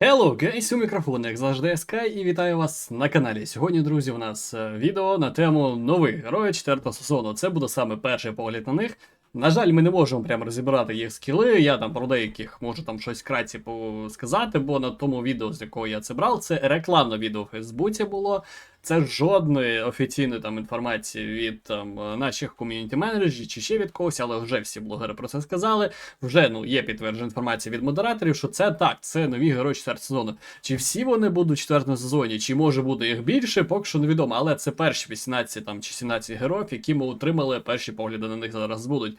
Hello, guys, у мікрофону, як завжди, Sky, і вітаю вас на каналі. Сьогодні, друзі, у нас е, відео на тему нових героїв 4 сезону. Це буде саме перший погляд на них. На жаль, ми не можемо прямо розібрати їх скіли. Я там про деяких можу там щось кратці сказати, бо на тому відео, з якого я це брав, це рекламне відео в Фейсбуці було. Це жодної офіційної там інформації від там наших ком'юніті менеджерів чи ще від когось, але вже всі блогери про це сказали. Вже ну є підтверджена інформація від модераторів, що це так, це нові герої 4 сезону. Чи всі вони будуть в 4 сезоні, чи може буде їх більше, поки що невідомо. Але це перші 18 там чи 17 героїв, які ми отримали. Перші погляди на них зараз будуть.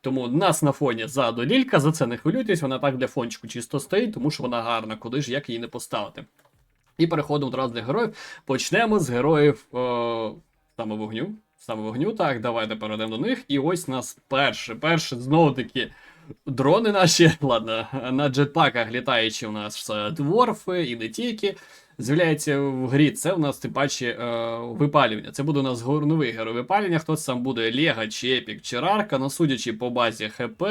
Тому нас на фоні ззаду лілька, за це не хвилюйтесь, вона так для фончику чисто стоїть, тому що вона гарна, куди ж як її не поставити. І переходимо одразу до героїв. Почнемо з героїв о, саме вогню. Саме вогню, так, давайте перейдемо до них. І ось нас перше, перше, знову таки. Дрони наші, ладно, на джетпаках літаючі у нас е, дворфи і не тільки. З'являється в грі, це у нас тим паче е, випалювання. Це буде у нас горновий герой випалювання. Хто це там буде Лего, чи Епік, чи Рарка, ну судячи по базі ХП.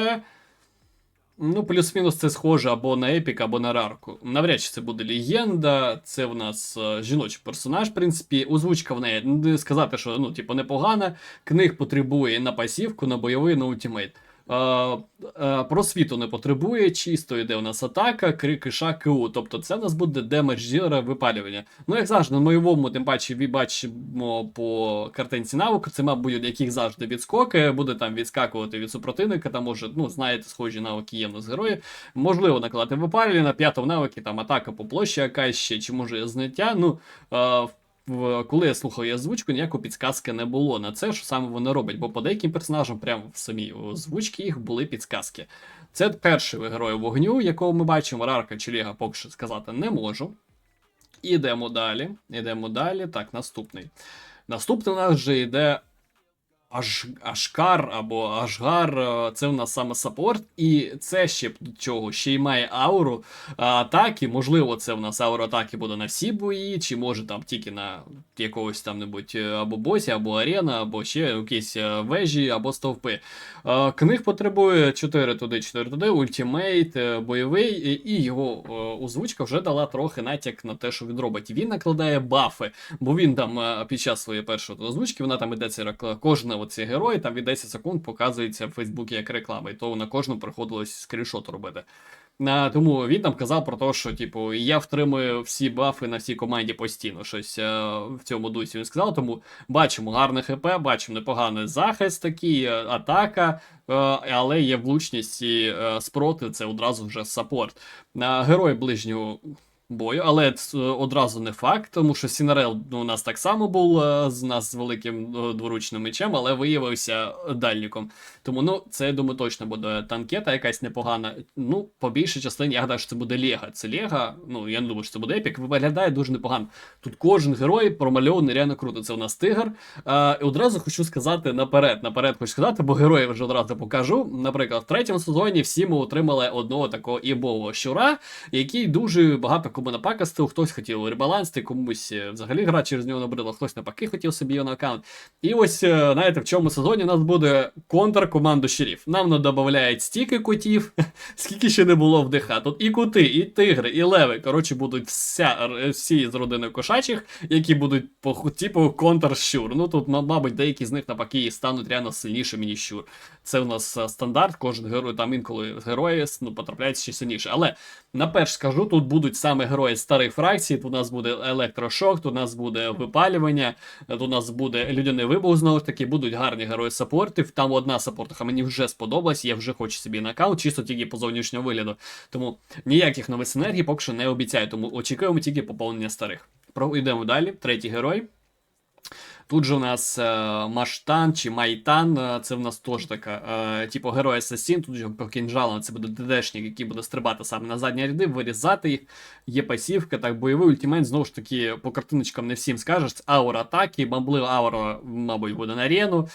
Ну, плюс-мінус це схоже або на Епік, або на Рарку. Навряд чи це буде легенда, це в нас е, жіночий персонаж, в принципі, озвучка в неї сказати, що ну, типу, непогана. Книг потребує на пасівку, на бойовий, на ультимейт. Е, е, просвіту не потребує, чисто йде у нас атака, крики ша, КУ. Тобто це в нас буде демедж зіра випалювання. Ну, як завжди, на моєму, тим паче, ви бачимо по картинці навику, це, мабуть, яких завжди відскоки, буде там відскакувати від супротивника, там може, ну, знаєте, схожі навики є в нас герої. Можливо, накладати випалювання, на п'ятому навики там атака по площі якась ще, чи може зняття. Ну, е, в- коли я слухав її озвучку, ніякої підсказки не було на це, що саме вони роблять, бо по деяким персонажам, прямо в самій озвучці їх були підсказки. Це перший герой вогню, якого ми бачимо, Рарка чи Ліга поки що сказати не можу. Ідемо далі. Ідемо далі. Так, наступний. Наступний у нас вже йде Аж, Ашкар або Ашгар, е, це в нас саме саппорт, і це ще до чого, ще й має ауру атаки. Можливо, це в нас аура атаки буде на всі бої, чи може там тільки на якогось там небудь е, або босі, або арена, або ще якісь е, вежі, або стовпи. Е, Книг потребує 4 туди, 4 туди, ультимейт, е, бойовий, і- його е, озвучка вже дала трохи натяк на те, що він робить. Він накладає бафи, бо він там е, під час своєї першої озвучки, вона там йдеться кожна оці герой, там від 10 секунд показується в Фейсбуці як реклама, і то на кожну приходилось скріншот робити. А, тому він там казав про те, що типу я втримую всі бафи на всій команді постійно. Щось е, в цьому дусі він сказав. Тому бачимо гарне ХП, бачимо непоганий захист, такий, е, атака, е, але є влучність і е, спротив, це одразу вже саппорт. А, герой ближнього. Бою, але це одразу не факт, тому що Сінарел ну, у нас так само був е, з нас з великим е, дворучним мечем, але виявився дальником. Тому ну це я думаю точно буде танкета, якась непогана. Ну, по більшій частині я гадаю, що це буде Лего. Це Лего, ну я не думаю, що це буде епік. Виглядає дуже непогано. Тут кожен герой промальований реально круто. Це у нас тигр. А, і одразу хочу сказати наперед. Наперед хочу сказати, бо героїв вже одразу покажу. Наприклад, в третьому сезоні всі ми отримали одного такого ібового щура, який дуже багато кому напакастив. Хтось хотів ребалансити, комусь е, взагалі гра через нього набрила, хтось навпаки хотів собі його на аккаунт. І ось, е, знаєте, в цьому сезоні у нас буде контр команду щурів. Нам не додають стільки котів, скільки ще не було в ДХ. Тут і коти, і тигри, і леви. Коротше, будуть вся, е, всі з родини кошачих, які будуть по типу контр щур. Ну тут, мабуть, деякі з них навпаки стануть реально сильнішими, ніж щур. Це у нас е, стандарт, кожен герой там інколи герої ну, потрапляють ще сильніше. Але наперш скажу, тут будуть саме герої старих фракцій. Тут у нас буде електрошок, тут у нас буде випалювання, тут у нас буде людяний вибух, знову ж таки, будуть гарні герої саппортів. Там одна саппортиха мені вже сподобалась, я вже хочу собі на аккаунт, чисто тільки по зовнішнього вигляду. Тому ніяких нових синергій поки що не обіцяю, тому очікуємо тільки поповнення старих. Про йдемо далі. Третій герой. Тут же у нас е, Маштан чи Майтан, е, це в нас теж така, е, типу герой Асасін, тут же по кінжалам це буде ДДшник, який буде стрибати саме на задні ряди, вирізати їх. Є пасівка, так, бойовий ультимейт, знову ж таки, по картиночкам не всім скажеш, аура атаки, бомблива аура, мабуть, буде на арену.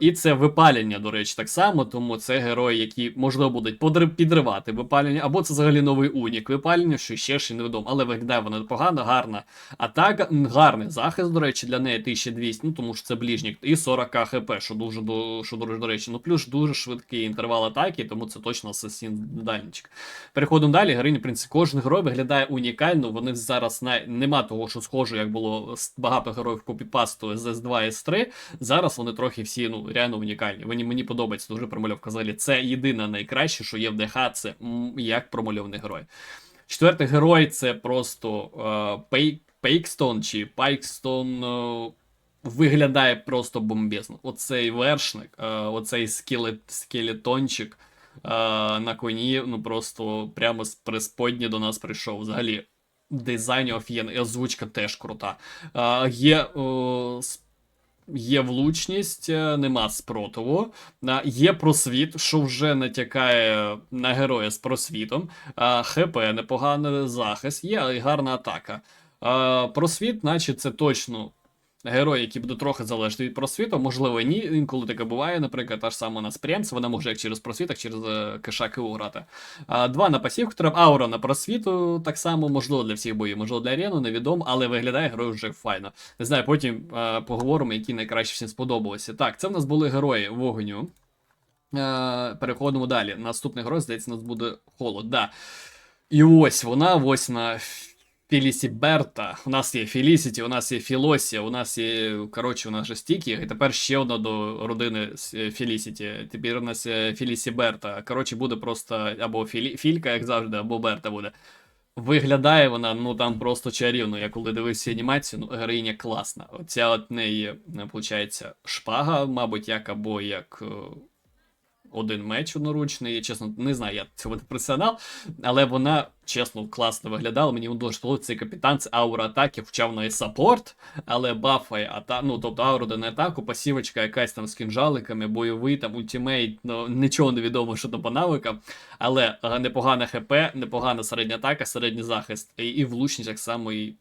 І це випалення, до речі, так само, тому це герої, які, можливо, будуть підривати випалення, або це взагалі новий унік випалення, що ще ще невідомо. Але виглядає вона непогано, гарна атака, гарний захист, до речі, для неї 1000 1200, ну тому що це ближнік, і 40 хп, що дуже до що дуже до речі. Ну плюс дуже швидкий інтервал атаки, тому це точно асасін дальничок. Переходимо далі. Героїні, в принципі, кожен герой виглядає унікально. Вони зараз на нема того, що схоже, як було багато героїв копіпасту з S2 і S3. Зараз вони трохи всі ну реально унікальні. Мені мені подобається дуже промальовка. Взагалі, це єдине найкраще, що є в ДХ, це як промальований герой. Четвертий герой це просто е, Пейкстон чи Пайкстон. Виглядає просто бомбезно. Оцей вершник, е, оцей скелет, скелетончик е, на коні, ну просто прямо з пресподні до нас прийшов. Взагалі, дизайн офігенний, озвучка теж крута. Е, є. Є влучність, нема спротиву, є просвіт, що вже натякає на героя з просвітом. ХП непоганий захист, є гарна атака. Просвіт, наче це точно герой, який буде трохи залежати від просвіту, можливо, ні. Інколи таке буває, наприклад, та ж сама на спрямці, вона може як через просвіт, так через е, кишак КУ грати. А, Два на пасівку треба, аура на просвіту, так само, можливо, для всіх боїв, можливо, для арену, невідомо, але виглядає герой вже файно. Не знаю, потім е, поговоримо, які найкраще всім сподобалися. Так, це в нас були герої вогню. Е, переходимо далі. Наступний герой, здається, у нас буде холод. Да. І ось вона, ось на Філісі Берта. У нас є Фелісіті, у нас є Філосія, у нас є, коротше, у нас же стіки, і тепер ще одна до родини з Фелісіті. Тепер у нас є Філісі Берта. Коротше, буде просто або Філі, Філька, як завжди, або Берта буде. Виглядає вона, ну там просто чарівно. Я коли дивився анімацію, ну героїня класна. Оця от неї, виходить, шпага, мабуть, як або як. Один меч одноручний, Я чесно, не знаю, я цього не професіонал, але вона чесно класно виглядала. Мені дуже сподобався цей капітан, це аура атаки, хоча вона і саппорт, але бафає ата... ну, тобто аура на атаку, пасівочка якась там з кінжаликами, бойовий там ультимейт, ну нічого не відомо, що там по навикам. Але е, непогана ХП, непогана середня атака, середній захист, і, і влучність так само і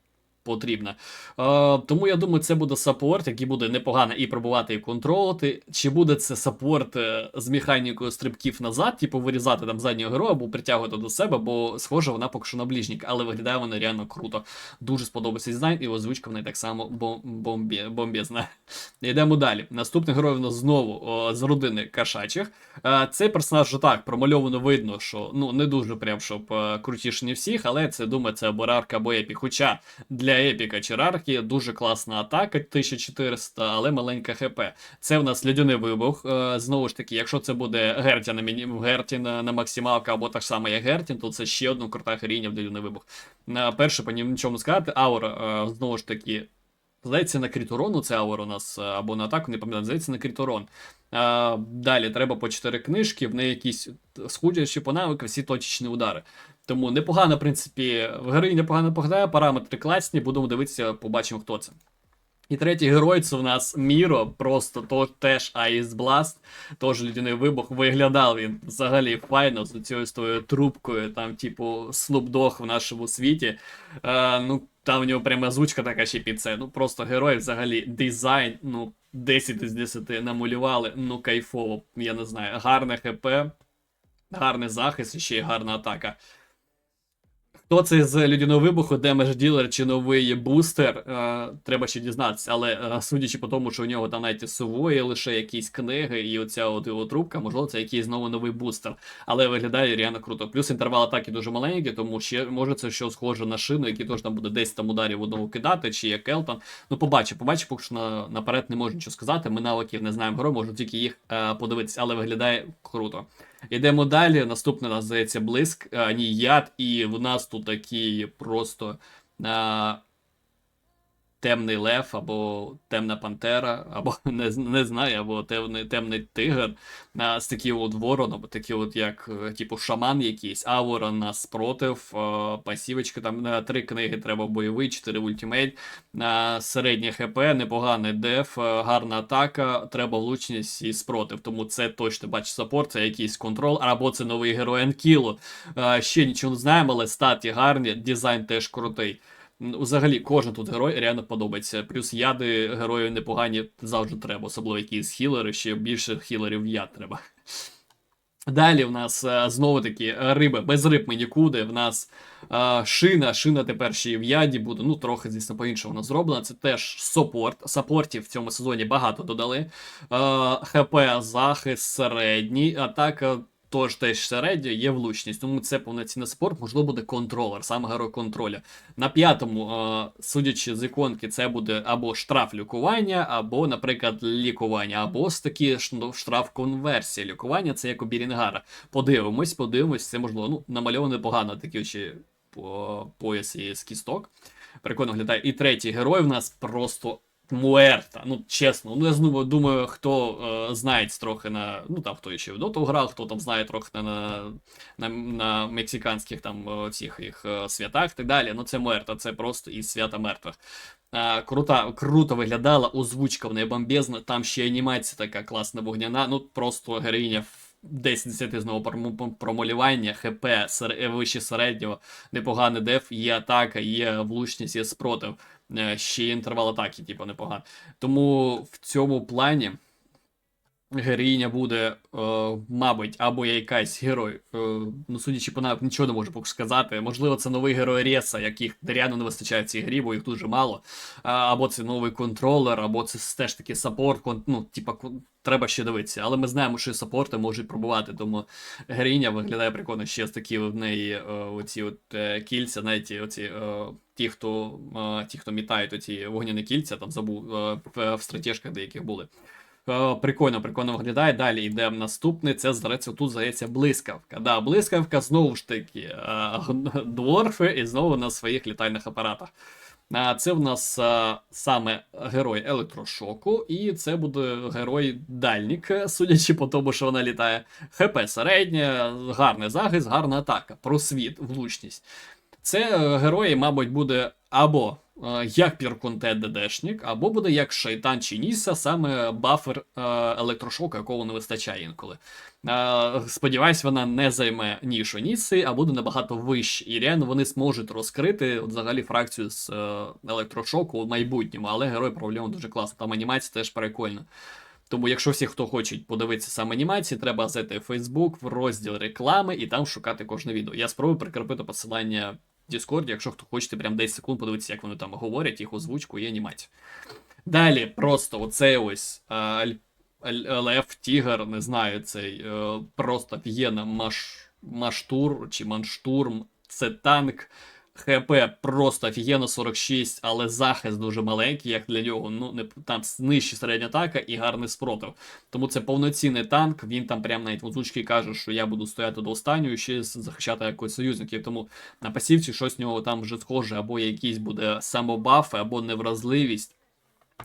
потрібна. Е, тому я думаю, це буде саппорт, який буде непогано і пробувати, і контролити. Чи буде це саппорт е, з механікою стрибків назад, типу вирізати там заднього героя або притягувати до себе, бо схоже, вона поки що на ближнік, але виглядає вона реально круто. Дуже сподобався дизайн, і озвучка в неї так само бом- бомбі... бомбезна. Йдемо далі. Наступний герой в нас знову о, з родини кошачих. Е, Цей персонаж вже так промальовано видно, що ну не дуже прям щоб е, крутіше не всіх, але це думаю, це або рарка, або епік. Хоча для епіка чи дуже класна атака 1400, але маленька хп. Це в нас льодяний вибух. Е, Знову ж таки, якщо це буде Гертя на міні... Герті на, максималка, або так само як Гертін, то це ще одна крута херіння в льодяний вибух. Перше, по не сказати. Аура, е, знову ж таки, Здається, на кріторону це аур у нас е, або на атаку, не пам'ятаю, здається, на кріторон. А, далі треба по 4 книжки, в неї якісь схудячі по навики, всі точечні удари. Тому непогано, в принципі, в героїні непогано поглядає, параметри класні, будемо дивитися, побачимо, хто це. І третій герой це у нас Міро, просто то, теж Ice Blast, теж людяний вибух. Виглядав він взагалі файно з цією з трубкою, там, типу, Dogg в нашому світі. Е, ну, там в нього прямо озвучка така ще під це. Ну просто герой взагалі дизайн, ну, 10 із 10 намалювали, ну кайфово, я не знаю. Гарне ХП, гарний захист і ще й гарна атака. Хто це з людяного вибуху, демедж ділер чи новий бустер, е, треба ще дізнатися. Але е, судячи по тому, що у нього там навіть сувої лише якісь книги, і оця от його трубка, можливо, це якийсь знову новий бустер. Але виглядає реально круто. Плюс інтервал атаки дуже маленький, тому ще може це що схоже на шину, який теж там буде 10 там ударів одного кидати, чи як Елтон. Ну, побачу, побачу, поки що на, наперед не можу нічого сказати. Ми навиків не знаємо герой, можу тільки їх е, подивитися, але виглядає круто. Йдемо далі. Наступний нас здається блиск, а, ні, яд, і в нас тут такі просто а, темний лев, або темна пантера, або не, не знаю, або темний, темний тигр. А, з таким от вороном, такий от як е, типу шаман якийсь, аура нас спротив, а, пасівочка, там на три книги треба бойовий, чотири ультимейт, середнє ХП, непоганий деф, гарна атака, треба влучність і спротив. Тому це точно бачиш саппорт, це якийсь контрол, або це новий герой Анкілу. Ще нічого не знаємо, але статі гарні, дизайн теж крутий. Взагалі, кожен тут герой реально подобається. Плюс яди героїв непогані завжди треба, особливо якісь хілери, ще більше хілерів яд треба. Далі в нас е, знову таки е, риби, без риб ми нікуди. В нас е, шина, шина тепер ще і в яді буде. Ну, трохи, звісно, по-іншому вона зроблена. Це теж саппорт. Саппортів в цьому сезоні багато додали. Е, ХП, захист, середній, атака. Тож теж середня є влучність, тому це повноцінний спорт, можливо, буде контролер, саме герой контроля. На п'ятому, е, судячи з іконки, це буде або штраф лікування, або, наприклад, лікування, або з ш- ну, штраф конверсія лікування, це як у Бірінгара. Подивимось, подивимось, це можливо. Ну, намальовано непогано такі очі по пояс із кісток. Прикольно виглядає. І третій герой в нас просто. Муерта, ну чесно, ну я знову думаю, хто е, знає трохи на. Ну там хто ще в доту грав, хто там знає трохи на, на, на, мексиканських там всіх їх е, святах і так далі. Ну це Муерта, це просто із свята мертвих. Е, крута, круто виглядала, озвучка в неї бомбезна, там ще анімація така класна вогняна, ну просто героїня в 10 10 знову промалювання, ХП вище середнього, непоганий деф, є атака, є влучність, є спротив, ще є інтервал атаки, типу, непогано. Тому в цьому плані героїня буде, е, мабуть, або якась герой. Е, ну, судячи по навик, нічого не можу поки сказати. Можливо, це новий герой Реса, яких реально не вистачає в цій грі, бо їх дуже мало. Або це новий контролер, або це теж таки саппорт, ну, типа, треба ще дивитися. Але ми знаємо, що і саппорти можуть пробувати, тому героїня виглядає прикольно ще з такі в неї е, оці от е, кільця, навіть оці. Е, Ті, хто е, ті, хто мітають оці вогняні кільця, там забув е, в, стратежках деяких були. Е, Прикольно, прикольно виглядає. Далі йдемо наступний. Це здається, тут здається блискавка. Да, блискавка знову ж таки дворфи і знову на своїх літальних апаратах. А це в нас саме герой електрошоку, і це буде герой дальнік, судячи по тому, що вона літає. ХП середнє, гарний захист, гарна атака, просвіт, влучність. Це е, герої, мабуть, буде або е, як Піркунте ДДшник, або буде як Шайтан чи Ніса, саме бафер е, електрошоку, якого не вистачає інколи. Сподіваюсь, вона не займе нішу Ніси, а буде набагато вище. І реально вони зможуть розкрити от, взагалі фракцію з електрошоку у майбутньому, але герой проблема дуже класно. Там анімація теж прикольна. Тому, якщо всі, хто хочуть подивитися саме анімації, треба зайти в Facebook, в розділ реклами і там шукати кожне відео. Я спробую прикріпити посилання в Discord, якщо хто хочете прям 10 секунд подивитися, як вони там говорять, їх озвучку і анімацію. Далі, просто оцей ось а, Аль- Лев, Тігр, не знаю, цей е, просто в'єна маш, маштур чи манштурм. Це танк. ХП просто офігенно 46, але захист дуже маленький, як для нього. Ну, не там нижча середня атака і гарний спротив. Тому це повноцінний танк. Він там прям навіть в озвучці каже, що я буду стояти до останнього і ще захищати якось союзників. Тому на пасівці щось в нього там вже схоже, або якийсь буде самобафи, або невразливість.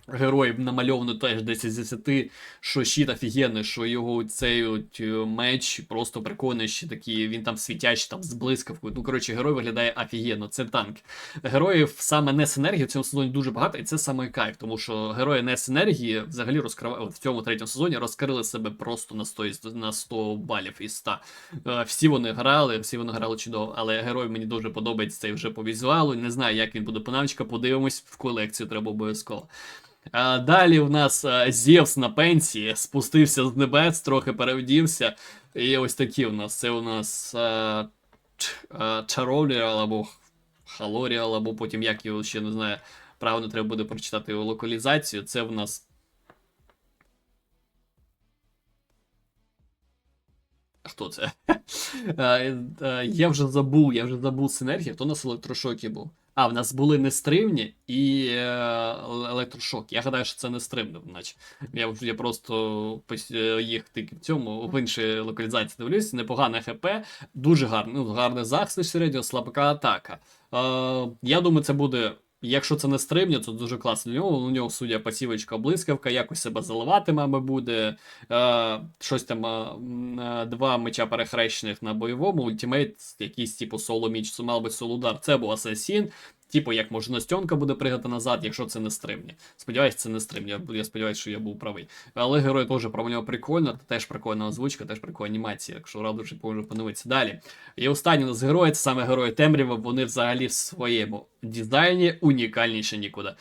Героїв намальовано теж 10 з 10, що щит офігенний, що його цей от е, меч просто прикольний, ще такий, він там світячий, там з блискавкою. Ну, коротше, герой виглядає офігенно, це танк. Героїв саме не синергії в цьому сезоні дуже багато, і це саме кайф, тому що герої не синергії взагалі розкривали в цьому третьому сезоні розкрили себе просто на 100, на 100 балів із 100. Е, Всі вони грали, всі вони грали чудово, але герой мені дуже подобається цей вже по візуалу. Не знаю, як він буде по навичка, подивимось, в колекцію треба обов'язково. А, далі в нас а, Зевс на пенсії спустився з небес, трохи перевдівся. І ось такі у нас. Це у нас а, Ч- а, Чароліал або Халоріал, або потім як його ще не знаю. Правильно треба буде прочитати його локалізацію. Це в нас. Хто це? Я вже забув, я вже забув синергію, хто у нас в електрошокі був. А, в нас були нестримні і е, електрошок. Я гадаю, що це нестримно, наче. Я, я просто е, їх тільки в цьому, в іншій локалізації дивлюсь. Непогане ХП, дуже гарний, ну, гарний захист середньо, слабка атака. Е, я думаю, це буде. Якщо це не стрибня, то дуже класно. У нього, у нього судя пасівочка блискавка, якось себе заливати, мабуть, буде. Е, щось там е, е, два меча перехрещених на бойовому, ультимейт, якийсь типу соло міч, мав би солодар. Це був асасін. Типу, як може Настенка буде пригати назад, якщо це не стримні. Сподіваюсь, це не стримні. Я, сподіваюся, що я був правий. Але герой теж про нього прикольно, теж прикольна озвучка, теж прикольна анімація, якщо радо вже подивитися. Далі. І останній у нас герой, це саме герої Темрява, вони взагалі в своєму дизайні унікальніші нікуди.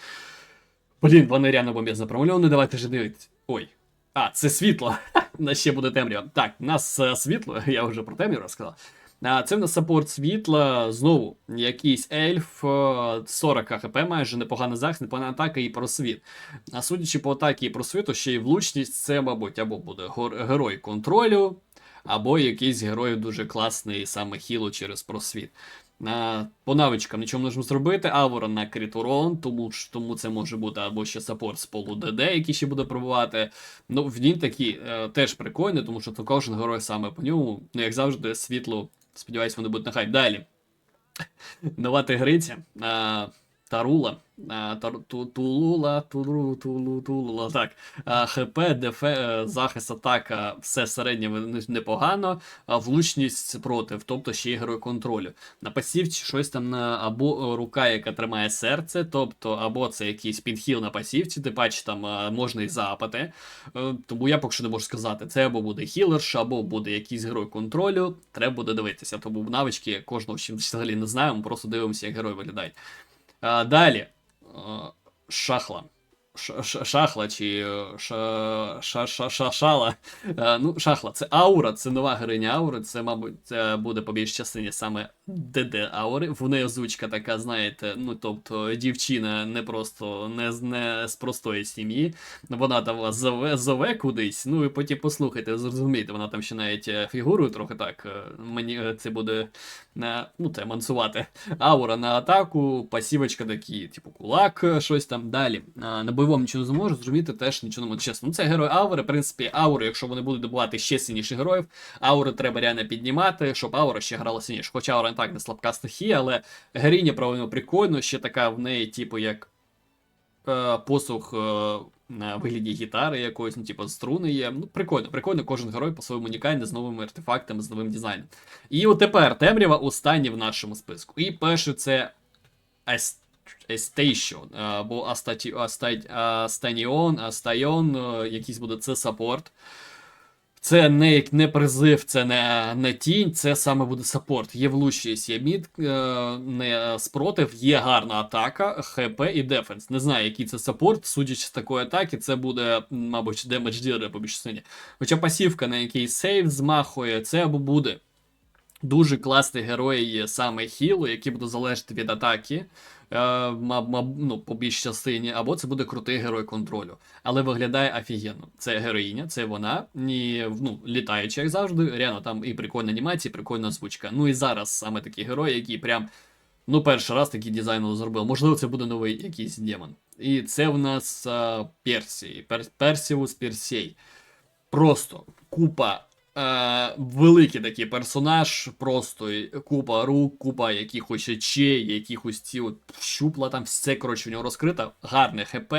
Блін, вони реально бомбезно промальовані, давайте вже дивитися. Ой. А, це світло. У нас ще буде темрява. Так, у нас е, світло, я вже про темряву розказав. Це в нас саппорт світла. Знову якийсь ельф, е, 40 хп, майже непоганий захист, непогана атака і просвіт. А судячи по атакі і просвіту, ще й влучність, це, мабуть, або буде герой контролю, або якийсь герой дуже класний саме хілу через просвіт. А, по навичкам нічого не можемо зробити. Авора на крит урон, тому, тому це може бути або ще саппорт з полу ДД, який ще буде пробувати. Ну, він такий е, теж прикольний, тому що то кожен герой саме по ньому, ну як завжди, світло. Сподіваюсь, вони будуть на хайп. Далі. Нова тигриця. Тарула. Ту, тулула, тулу, тулу, тулула. Так. ХП, ДФ, е, захист, атака, все середнє непогано, а влучність проти, тобто ще й герой контролю. На пасівці щось там на або е, рука, яка тримає серце, тобто, або це якийсь підхіл на пасівці, ти бачиш, там е, можна і запати. Е, Тому я поки що не можу сказати, це або буде хілерш, або буде якийсь герой контролю. Треба буде дивитися. Тому навички кожного взагалі не знаємо, просто дивимося, як герої виглядають. А, далі. Е, Шахла. Шахла чи е, ша-. Е, Ну, шахла, це аура, це нова героїня аури. Це, мабуть, буде по більшій частині саме ДД аури. В неї озвучка така, знаєте, ну тобто дівчина не просто не, не з простої сім'ї. Вона там вас зове, зове кудись. Ну і потім послухайте, зрозумієте, вона там ще навіть е, фігурою трохи так. Мені це буде ну, це мансувати. Аура на атаку, пасівочка такі, типу кулак, щось там далі. А, на бойовому нічого не зможу, зрозуміти теж нічого не можу. Чесно, ну це герой аури. В принципі, аури, якщо вони будуть добувати ще сильніших героїв, аури треба реально піднімати, щоб аура ще грала сильніше. Хоча аура не так не слабка стихія, але героїня правильно прикольно, ще така в неї, типу, як е, посух е, на вигляді гітари якоїсь, ну, типу, струни є. Ну, прикольно, прикольно, кожен герой по-своєму унікальний, з новими артефактами, з новим дизайном. І от тепер темрява останній в нашому списку. І перший це Ес- Естейшон, або Астаті, Астать, Астаніон, Астайон, е, якийсь буде це саппорт. Це не, не призив, це не, не тінь, це саме буде саппорт. Є влучність, є мід, е, не спротив, є гарна атака, ХП і дефенс. Не знаю, який це саппорт, судячи з такої атаки, це буде, мабуть, демедж ділер по більшій сині. Хоча пасівка, на який сейв змахує, це або буде дуже класний герой є саме хілу, який буде залежати від атаки. Е, ну, по більшій частині, або це буде крутий герой контролю. Але виглядає офігенно. Це героїня, це вона, і, ну, літаюча, як завжди. Реально там і прикольна анімація, і прикольна озвучка. Ну і зараз саме такі герої, які прям. Ну, перший раз такий дизайн зробив. Можливо, це буде новий якийсь демон. І це в нас а, Персій. Пер, Персіус Персей. Просто купа. Е, великий такий персонаж, просто купа рук, купа якихось очей, якихось ці от щупла, там все коротше в нього розкрита, Гарне ХП,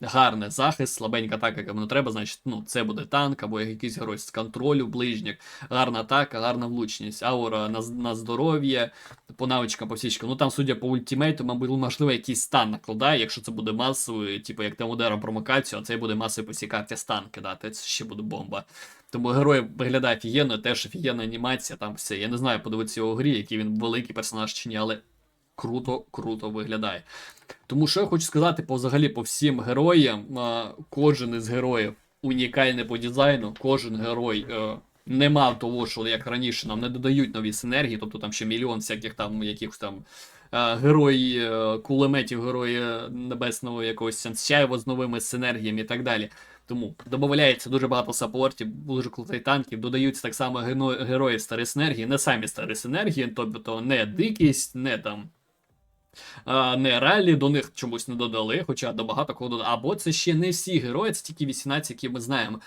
гарний захист, слабенька атака, яка не треба, значить, ну, це буде танк або якийсь герой з контролю, ближніх, гарна атака, гарна влучність, аура на, на здоров'я, по навичкам, по всічкам. Ну там, судя по ультимейту, мабуть, можливо, якийсь стан накладає, якщо це буде масовий, типу як там ударом промокацію, а це буде масовий по цій карті стан кидати, це ще буде бомба. Тому герой виглядає офігенно, теж офігенна анімація, там все. Я не знаю, подивитися його грі, який він великий персонаж чи ні, але круто, круто виглядає. Тому що я хочу сказати по взагалі по всім героям, кожен із героїв унікальний по дизайну, кожен герой. е, не мав того, що як раніше нам не додають нові синергії, тобто там ще мільйон всяких там якихось там е, герої е, кулеметів, герої небесного якогось сенсяєва з новими синергіями і так далі. Тому додається дуже багато саппортів, дуже крутих танків, додаються так само герої старі синергії, не самі старі синергії, тобто не дикість, не там. Не ралі до них чомусь не додали, хоча до багато кого додали. Або це ще не всі герої, це тільки 18, які ми знаємо.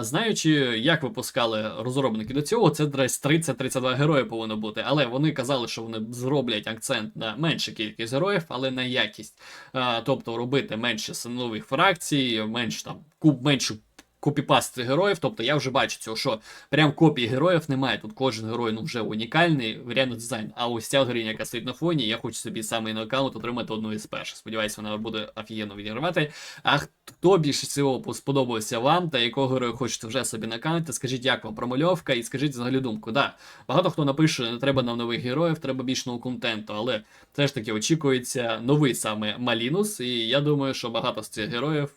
Знаючи, як випускали розробники до цього, це десь 30-32 герої повинно бути. Але вони казали, що вони зроблять акцент на меншу кількість героїв, але на якість. Тобто робити менше нових фракцій, менш там куб меншу копіпасти героїв. Тобто я вже бачу цього, що прям копій героїв немає. Тут кожен герой ну, вже унікальний, реально дизайн. А ось ця героїня, яка стоїть на фоні, я хочу собі саме на аккаунт отримати одну із перших. Сподіваюся, вона буде офігенно відігравати. А хто більше всього сподобався вам та якого героя хочете вже собі на аккаунті, скажіть, як вам промальовка, і скажіть взагалі думку. Да, багато хто напише, не треба нам нових героїв, треба більш нового контенту, але все ж таки очікується новий саме Малінус, і я думаю, що багато з цих героїв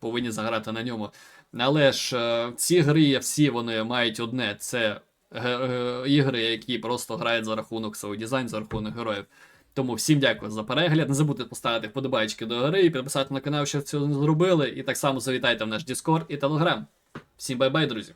повинні заграти на ньому. Але ж е, ці гри всі вони мають одне: це е, ігри, які просто грають за рахунок свого дизайн, за рахунок героїв. Тому всім дякую за перегляд. Не забудьте поставити вподобайки до гри і підписати на канал, що цього не зробили. І так само завітайте в наш Discord і Telegram. Всім бай-бай, друзі!